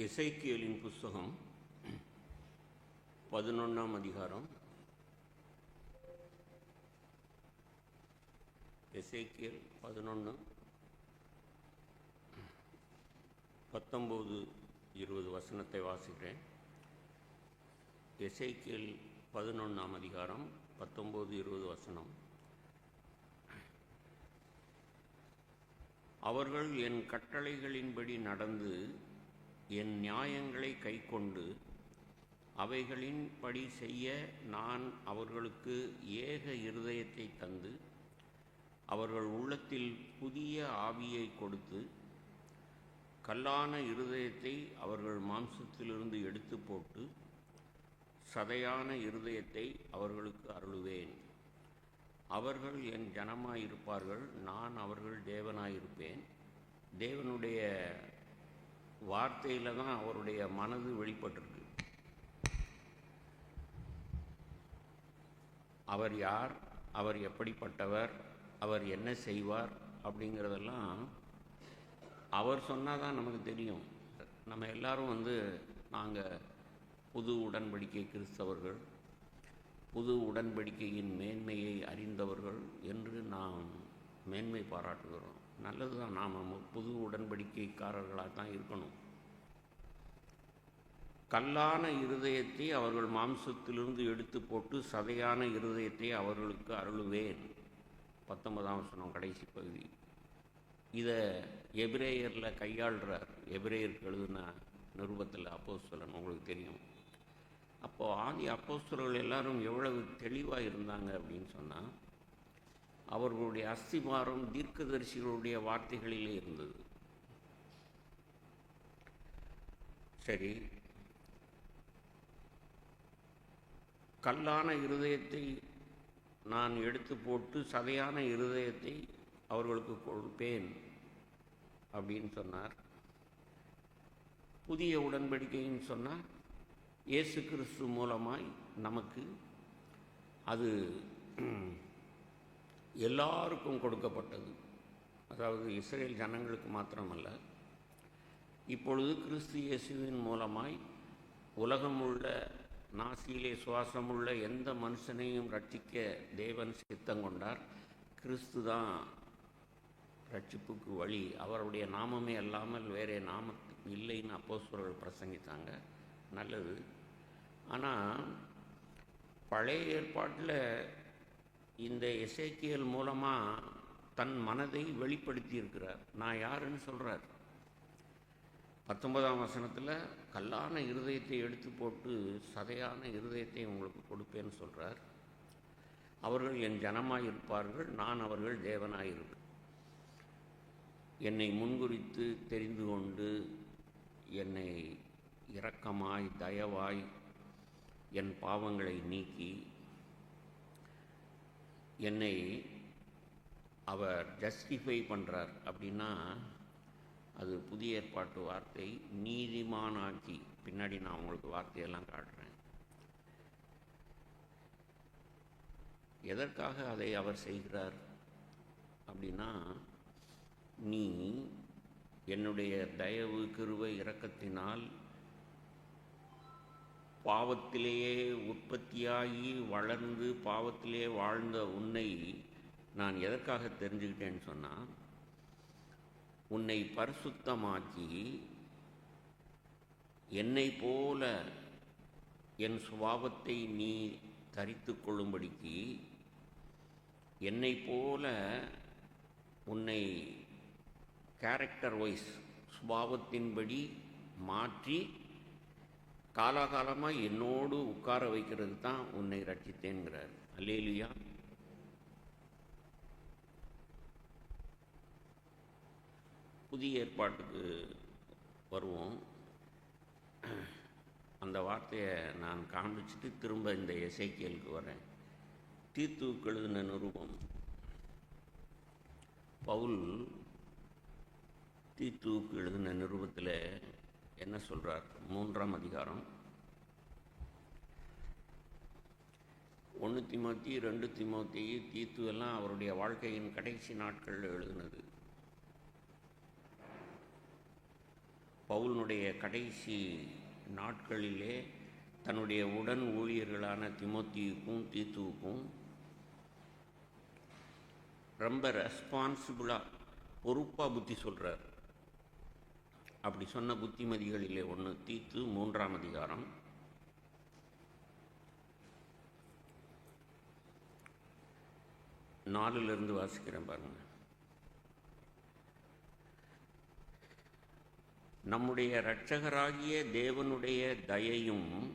இசைக்கியலின் புஸ்தகம் பதினொன்றாம் அதிகாரம். இசைக்கியல் பதினொன்று பத்தொம்போது இருபது வசனத்தை வாசிக்கிறேன். இசைக்கியல் பதினொன்றாம் அதிகாரம் பத்தொம்போது இருபது வசனம். அவர்கள் என் கட்டளைகளின்படி நடந்து என் நியாயங்களை கைக்கொண்டு அவைகளின்படி செய்ய நான் அவர்களுக்கு ஏக இருதயத்தை தந்து அவர்கள் உள்ளத்தில் புதிய ஆவியை கொடுத்து கல்லான இருதயத்தை அவர்கள் மாம்சத்திலிருந்து எடுத்து போட்டு சதையான இருதயத்தை அவர்களுக்கு அருளுவேன். அவர்கள் என் ஜனமாயிருப்பார்கள் நான் அவர்கள் தேவனாயிருப்பேன். தேவனுடைய வார்த்தையில் தான் அவருடைய மனது வெளிப்பட்டிருக்கு. அவர் யார்? அவர் எப்படிப்பட்டவர்? அவர் என்ன செய்வார்? அப்படிங்கிறதெல்லாம் அவர் சொன்னால் தான் நமக்கு தெரியும். நம்ம எல்லாரும் வந்து நாங்கள் புது உடன்படிக்கை கிறிஸ்தவர்கள் புது உடன்படிக்கையின் மேன்மையை அறிந்தவர்கள் என்று நாம் மேன்மை பாராட்டுகிறோம். நல்லது தான் நாம் புது உடன்படிக்கைக்காரர்களாக தான் இருக்கணும். கல்லான இருதயத்தை அவர்கள் மாம்சத்திலிருந்து எடுத்து போட்டு சதையான இருதயத்தை அவர்களுக்கு அருளுவேன். பத்தொன்பதாம் வசனம் கடைசி பகுதி. இதை எபிரேயரில் கையாளுறார். எபிரேயருக்கு எழுதுன நிருபத்தில் அப்போஸ்தலன் உங்களுக்கு தெரியும். அப்போது ஆதி அப்போஸ்தலர்கள் எல்லாரும் எவ்வளவு தெளிவாக இருந்தாங்க அப்படின்னு சொன்னால் அவர்களுடைய அஸ்திபாரம் தீர்க்கதரிசிகளுடைய வார்த்தைகளிலே இருந்தது. சரி. கல்லான இருதயத்தை நான் எடுத்து போட்டு சதையான இருதயத்தை அவர்களுக்கு கொடுப்பேன் அப்படின்னு சொன்னார். புதிய உடன்படிக்கைன்னு சொன்னால் இயேசு கிறிஸ்து மூலமாய் நமக்கு அது எல்லாருக்கும் கொடுக்கப்பட்டது. அதாவது இஸ்ரேல் ஜனங்களுக்கு மாத்திரமல்ல. இப்பொழுது கிறிஸ்து இயேசுவின் மூலமாய் உலகம் உள்ள நாசியிலே சுவாசமுள்ள எந்த மனுஷனையும் ரட்சிக்க தேவன் சித்தம் கொண்டார். கிறிஸ்து தான் ரட்சிப்புக்கு வழி. அவருடைய நாமமே அல்லாமல் வேறே நாம இல்லைன்னு அப்போஸ்வர்கள் பிரசங்கித்தாங்க. நல்லது. ஆனால் பழைய ஏற்பாட்டில் இந்த இசைக்கியல் மூலமாக தன் மனதை வெளிப்படுத்தி இருக்கிறார் நான் யாருன்னு சொல்கிறார் பத்தொன்பதாம் வசனத்தில் கல்லான இருதயத்தை எடுத்து போட்டு சதையான இருதயத்தை உங்களுக்கு கொடுப்பேன்னு சொல்கிறார் அவர்கள் என் ஜனமாக இருப்பார்கள் நான் அவர்கள் தேவனாக இருப்பேன். என்னை முன்குறித்து தெரிந்து கொண்டு என்னை இரக்கமாய் தயவாய் என் பாவங்களை நீக்கி என்னை அவர் ஜஸ்டிஃபை பண்ணுறார் அப்படின்னா அது புதிய ஏற்பாட்டு வார்த்தை நீதிமானாக்கி. பின்னாடி நான் உங்களுக்கு வார்த்தையெல்லாம் காட்டுறேன். எதற்காக அதை அவர் செய்கிறார் அப்படின்னா நீ என்னுடைய தயவு கிருவை இரக்கத்தினால் பாவத்திலேயே உற்பத்தியாகி வளர்ந்து பாவத்திலே வாழ்ந்த உன்னை நான் எதற்காக தெரிஞ்சுக்கிட்டேன்னு சொன்னால் உன்னை பரிசுத்தமாக்கி என்னை போல என் சுபாவத்தை நீ தரித்து கொள்ளும்படிக்கு என்னை போல உன்னை கேரக்டர் வைஸ் சுபாவத்தின்படி மாற்றி காலாகாலமாக என்னோடு உட்கார வைக்கிறது தான் உன்னை ரட்சித்தேன்கிறார். அல்லேலியா. புதிய ஏற்பாட்டுக்கு வருவோம். அந்த வார்த்தையை நான் காண்பிச்சுட்டு திரும்ப இந்த இசைக்கியலுக்கு வரேன். தீர்த்துவுக்கு எழுதின நிருபம். பவுல் தீத்துவுக்கு எழுதின நிருபத்தில் என்ன சொல்கிறார் மூன்றாம் அதிகாரம். ஒன்று திமோத்தி ரெண்டு திமோத்தி தீத்து எல்லாம் அவருடைய வாழ்க்கையின் கடைசி நாட்களில் எழுதினது. பவுலினுடைய கடைசி நாட்களிலே தன்னுடைய உடன் ஊழியர்களான திமோத்தியுக்கும் தீத்துவுக்கும் ரொம்ப ரெஸ்பான்சிபிளாக பொறுப்பாக புத்தி சொல்கிறார் அப்படி சொன்ன புத்திமதிகளிலே ஒன்று தீத்து மூன்றாம் அதிகாரம். நாலுலேருந்து வாசிக்கிறேன் பாருங்க. நம்முடைய இரட்சகராகிய தேவனுடைய தயையும்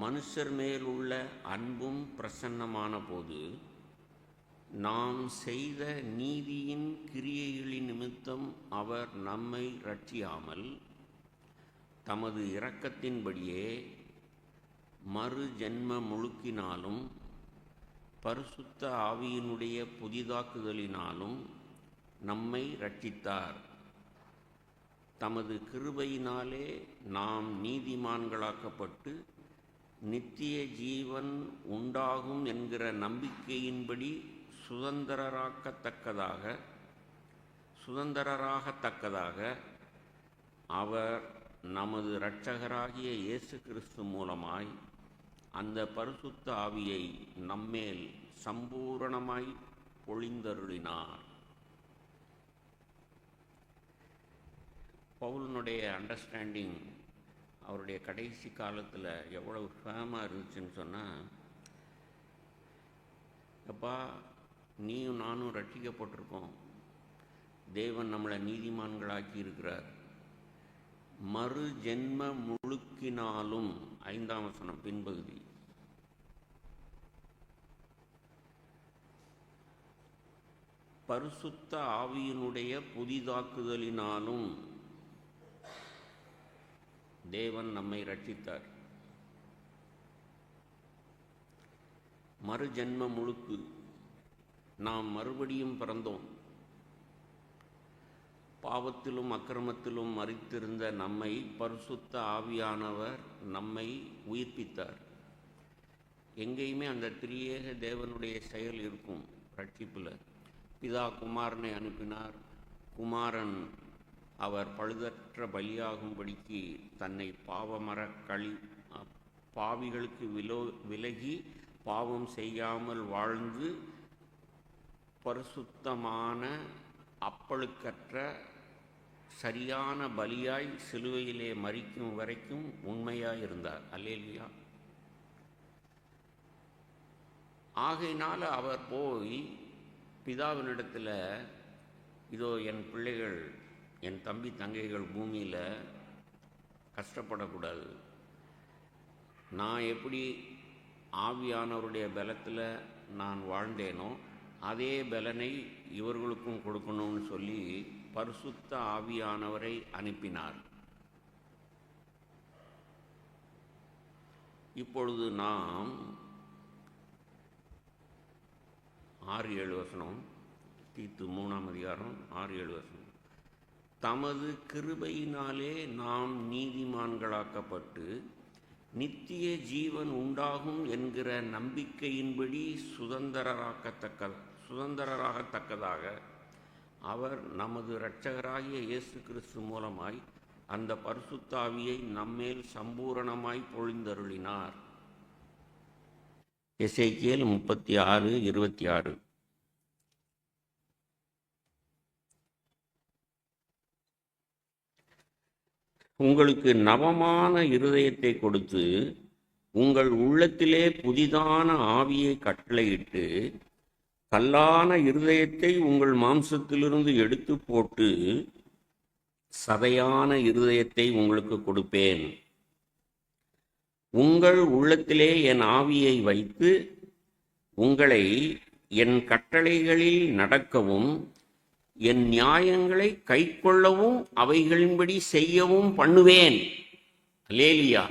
மனுஷர் மேலுள்ள அன்பும் பிரசன்னமான போது நாம் செய்த நீதியின் கிரியைகளின் நிமித்தம் அவர் நம்மை ரட்சியாமல் தமது இரக்கத்தின்படியே மறு ஜென்ம முழுக்கினாலும் பரிசுத்த ஆவியினுடைய புதிதாக்குதலினாலும் நம்மை ரட்சித்தார் தமது கிருபையினாலே நாம் நீதிமான்களாக்கப்பட்டு நித்திய ஜீவன் உண்டாகும் என்கிற நம்பிக்கையின்படி சுதந்திரராக்கத்தக்கதாக சுதந்திரராகத்தக்கதாக அவர் நமது இரட்சகராகிய இயேசு கிறிஸ்து மூலமாய் அந்த பரிசுத்த ஆவியை நம்மேல் சம்பூரணமாய் பொழிந்தருளினார். பவுலனுடைய அண்டர்ஸ்டாண்டிங் அவருடைய கடைசி காலத்தில் எவ்வளவு ஃபேமாக இருந்துச்சுன்னு சொன்னால் எப்பா நீயும் நானும் ரட்சிக்கப்பட்டிருக்கோம். தேவன் நம்மளை நீதிமான்களாக்கி இருக்கிறார். மறு ஜென்ம முழுக்கினாலும் ஐந்தாம் வசனம் பின்பகுதி. பரிசுத்த ஆவியினுடைய புதிதாக்குதலினாலும் தேவன் நம்மை ரட்சித்தார். மறுஜென்ம முழுக்கு. நாம் மறுபடியும் பிறந்தோம். பாவத்திலும் அக்கிரமத்திலும் மறித்திருந்த நம்மை பரிசுத்த ஆவியானவர் நம்மை உயிர்ப்பித்தார். எங்கேயுமே அந்த திரியேக தேவனுடைய செயல் இருக்கும் ரட்சிப்பில். பிதா குமாரனை அனுப்பினார். குமாரன் அவர் பழுதற்ற பலியாகும்படிக்கு தன்னை பாவமர கழி பாவிகளுக்கு விலோ விலகி பாவம் செய்யாமல் வாழ்ந்து பரிசுத்தமான அப்பழுக்கற்ற சரியான பலியாய் சிலுவையிலே மறிக்கும் வரைக்கும் உண்மையாய் இருந்தார். அல்லேலியா. ஆகையினால் அவர் போய் பிதாவினிடத்தில் இதோ என் பிள்ளைகள் என் தம்பி தங்கைகள் பூமியில் கஷ்டப்படக்கூடாது. நான் எப்படி ஆவியானவருடைய பலத்தில் நான் வாழ்ந்தேனோ அதே பலனை இவர்களுக்கும் கொடுக்கணும்னு சொல்லி பரிசுத்த ஆவியானவரை அனுப்பினார். இப்பொழுது நாம் ஆறு ஏழு வசனம் தீத்து மூணாம் அதிகாரம் ஆறு ஏழு வசனம். தமது கிருபையினாலே நாம் நீதிமான்களாக்கப்பட்டு நித்திய ஜீவன் உண்டாகும் என்கிற நம்பிக்கையின்படி சுதந்திரராக்கத்தக்கது? சுதந்திரராகத்தக்கதாக அவர் நமது இரட்சகராகிய இயேசு கிறிஸ்து மூலமாய் அந்த பரிசுத்தாவியை நம்மேல் சம்பூரணமாய் பொழிந்தருளினார். எசேக்கியேல் முப்பத்தி ஆறு இருபத்தி ஆறு உங்களுக்கு நவமான இருதயத்தை கொடுத்து உங்கள் உள்ளத்திலே புதிதான ஆவியை கட்டளையிட்டு கல்லான இருதயத்தை உங்கள் மாம்சத்திலிருந்து எடுத்து போட்டு சதையான இருதயத்தை உங்களுக்கு கொடுப்பேன். உங்கள் உள்ளத்திலே என் ஆவியை வைத்து உங்களை என் கட்டளைகளில் நடக்கவும் என் நியாயங்களை கைக்கொள்ளவும் அவைகளின்படி செய்யவும் பண்ணுவேன். லேலியா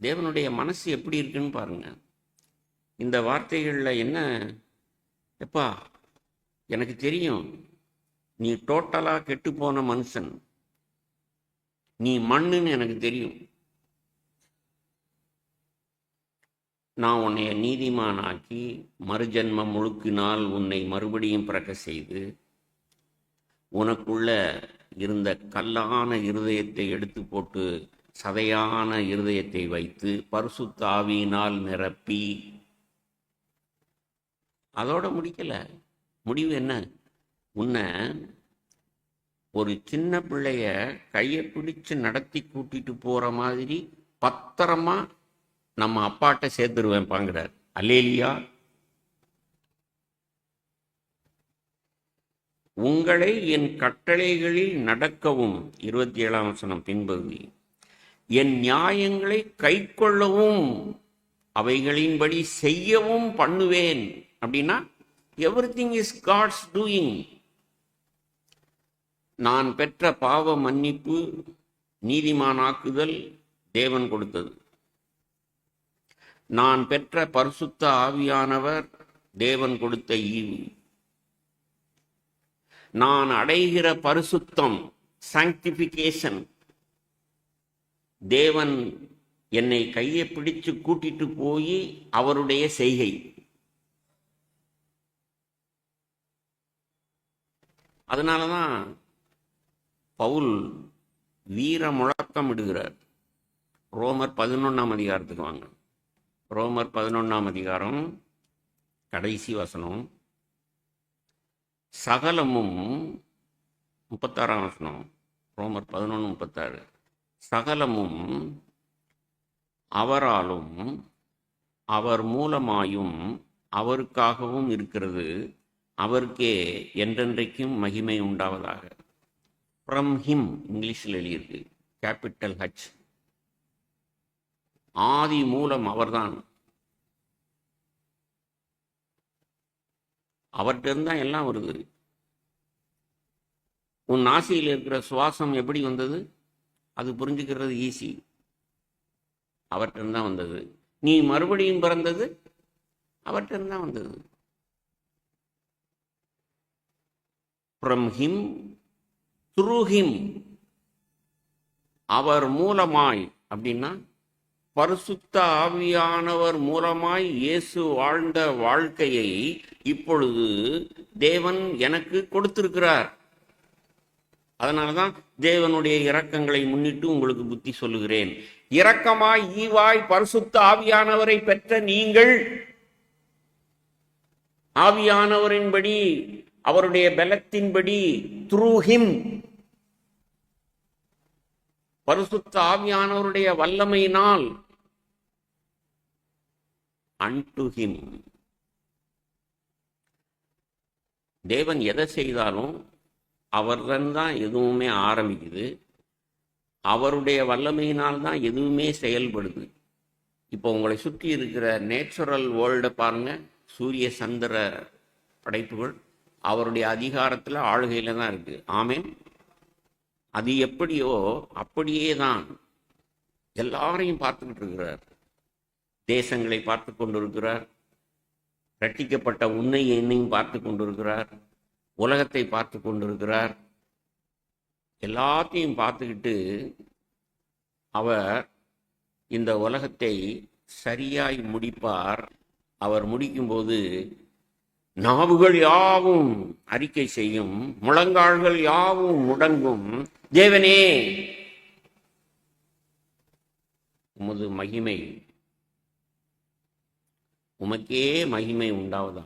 தேவனுடைய மனசு எப்படி இருக்குன்னு பாருங்க. இந்த வார்த்தைகளில் என்ன? எப்பா எனக்கு தெரியும். நீ டோட்டலாக கெட்டு போன மனுஷன். நீ மண்ணுன்னு எனக்கு தெரியும். நான் உன்னை நீதிமானாக்கி மறுஜன்மம் முழுக்கினால் உன்னை மறுபடியும் பிறக்க செய்து உனக்குள்ள இருந்த கல்லான இருதயத்தை எடுத்து போட்டு சதையான இருதயத்தை வைத்து பரிசுத்த ஆவியினால் நிரப்பி அதோட முடிக்கல. முடிவு என்ன? உன்னை ஒரு சின்ன பிள்ளைய கையை பிடிச்சு நடத்தி கூட்டிட்டு போற மாதிரி பத்திரமா நம்ம அப்பாட்ட சேர்த்துருவேன் பாங்கிறார். அல்லேலியா? உங்களை என் கட்டளைகளில் நடக்கவும் இருபத்தி ஏழாம் வசனம் பின்பகுதி என் நியாயங்களை கை கொள்ளவும் அவைகளின்படி செய்யவும் பண்ணுவேன். அப்படின்னா everything is God's doing நான் பெற்ற பாவ மன்னிப்பு நீதிமானாக்குதல் தேவன் கொடுத்தது. நான் பெற்ற பரிசுத்த ஆவியானவர் தேவன் கொடுத்த ஈவு. நான் அடைகிற பரிசுத்தம் சாங்டிபிகேஷன் தேவன் என்னை கையை பிடிச்சு கூட்டிட்டு போய் அவருடைய செய்கை. அதனால தான் பவுல் வீர முழக்கம் இடுகிறார். ரோமர் பதினொன்றாம் அதிகாரத்துக்கு வாங்க. ரோமர் பதினொன்றாம் அதிகாரம் கடைசி வசனம். சகலமும் முப்பத்தாறாம் வசனம். ரோமர் பதினொன்று முப்பத்தாறு. சகலமும் அவராலும் அவர் மூலமாயும் அவருக்காகவும் இருக்கிறது. அவருக்கே என்றென்றைக்கும் மகிமை உண்டாவதாக. ஃப்ரம் ஹிம் இங்கிலீஷில் எழுதியிருக்கு கேபிட்டல் ஹச் ஆதி மூலம் அவர்தான். அவர்கிட்ட தான் எல்லாம் வருது. உன் நாசியில் இருக்கிற சுவாசம் எப்படி வந்தது? அது புரிஞ்சுக்கிறது ஈஸி அவர்கிட்ட தான் வந்தது. நீ மறுபடியும் பிறந்தது? அவர்கிட்ட தான் வந்தது. ஃப்ரம் ஹிம் த்ரூ ஹிம் அவர் மூலமாய் அப்படின்னா பரிசுத்த ஆவியானவர் மூலமாய் இயேசு வாழ்ந்த வாழ்க்கையை இப்பொழுது தேவன் எனக்கு கொடுத்திருக்கிறார். அதனால தான் தேவனுடைய இரக்கங்களை முன்னிட்டு உங்களுக்கு புத்தி சொல்லுகிறேன். இரக்கமாய் ஈவாய் பரிசுத்த ஆவியானவரை பெற்ற நீங்கள் ஆவியானவரின்படி அவருடைய பலத்தின்படி த்ரூ ஹிம் பரிசுத்த ஆவியானவருடைய வல்லமையினால் அன்டு ஹிம் தேவன் எதை செய்தாலும் அவர்தான் தான் எதுவுமே ஆரம்பிக்குது. அவருடைய வல்லமையினால் தான் எதுவுமே செயல்படுது. இப்போ உங்களை சுற்றி இருக்கிற நேச்சுரல் வேர்ல்டை பாருங்க. சூரிய சந்திர படைப்புகள். அவருடைய அதிகாரத்தில் ஆளுகையில் தான் இருக்கு. ஆமேன். அது எப்படியோ அப்படியே தான் எல்லாரையும் பார்த்துக்கிட்டு இருக்கிறார். தேசங்களை பார்த்து கொண்டிருக்கிறார். ரட்டிக்கப்பட்ட உன்னை என்னையும் பார்த்து கொண்டிருக்கிறார். உலகத்தை பார்த்து கொண்டிருக்கிறார். எல்லாத்தையும் பார்த்துக்கிட்டு அவர் இந்த உலகத்தை சரியாய் முடிப்பார். அவர் முடிக்கும்போது நாவுகள் யாவும் அறிக்கை செய்யும் முழங்கால்கள் யாவும் முடங்கும். தேவனே உமது மகிமை உமக்கே மகிமை உண்டாவதா?